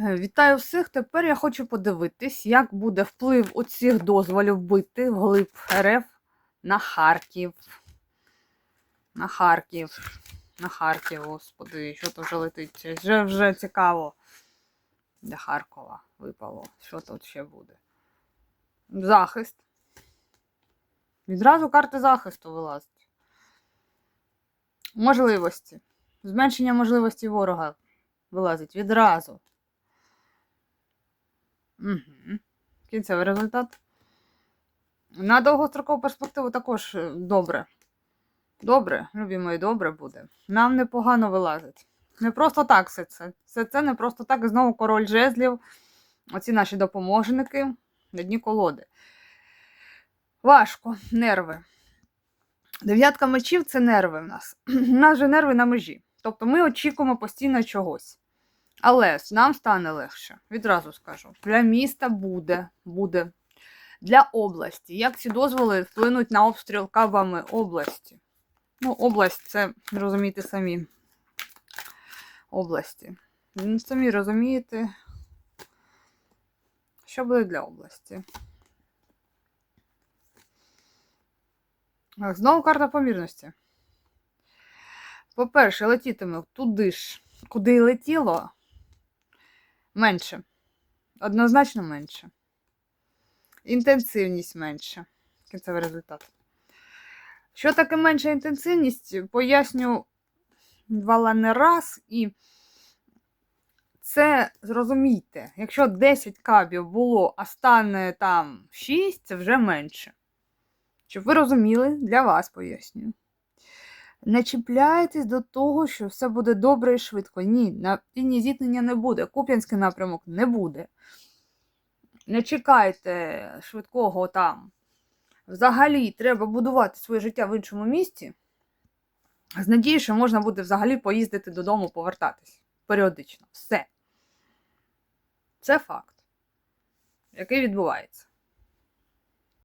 Е, Вітаю всіх. Тепер я хочу подивитись, як буде вплив оцих дозволів бити вглиб РФ на Харків. На Харків. На Харків, господи, що то вже летить. Вже вже цікаво. Для Харкова випало. Що тут ще буде? Захист. Відразу карти захисту вилазять. Можливості. Зменшення можливості ворога вилазить відразу. Угу. Кінцевий результат. На довгострокову перспективу також е, добре. Добре, любі мої, добре буде. Нам непогано вилазить. Не просто так все це. Все це не просто так. І знову король жезлів. Оці наші допоможники на дні колоди. Важко, нерви. Дев'ятка мечів це нерви в нас. У нас же нерви на межі. Тобто ми очікуємо постійно чогось. Але нам стане легше, відразу скажу. Для міста буде, буде. Для області. Як ці дозволи вплинуть на обстріл кабами області? Ну, область це розумієте самі. Області. Ну, Самі розумієте, що буде для області. Знову карта помірності. По-перше, летітиме туди ж, куди й летіло, менше. Однозначно менше. Інтенсивність менша. Кінцевий результат. Що таке менша інтенсивність, поясню вала не раз, і це зрозумійте, якщо 10 кабів було, а стане там 6, це вже менше. Щоб ви розуміли, для вас пояснюю. Не чіпляйтесь до того, що все буде добре і швидко. Ні, на лінії зіткнення не буде. Куп'янський напрямок не буде. Не чекайте швидкого там. Взагалі, треба будувати своє життя в іншому місці. З надією, що можна буде взагалі поїздити додому, повертатись періодично. Все. Це факт, який відбувається.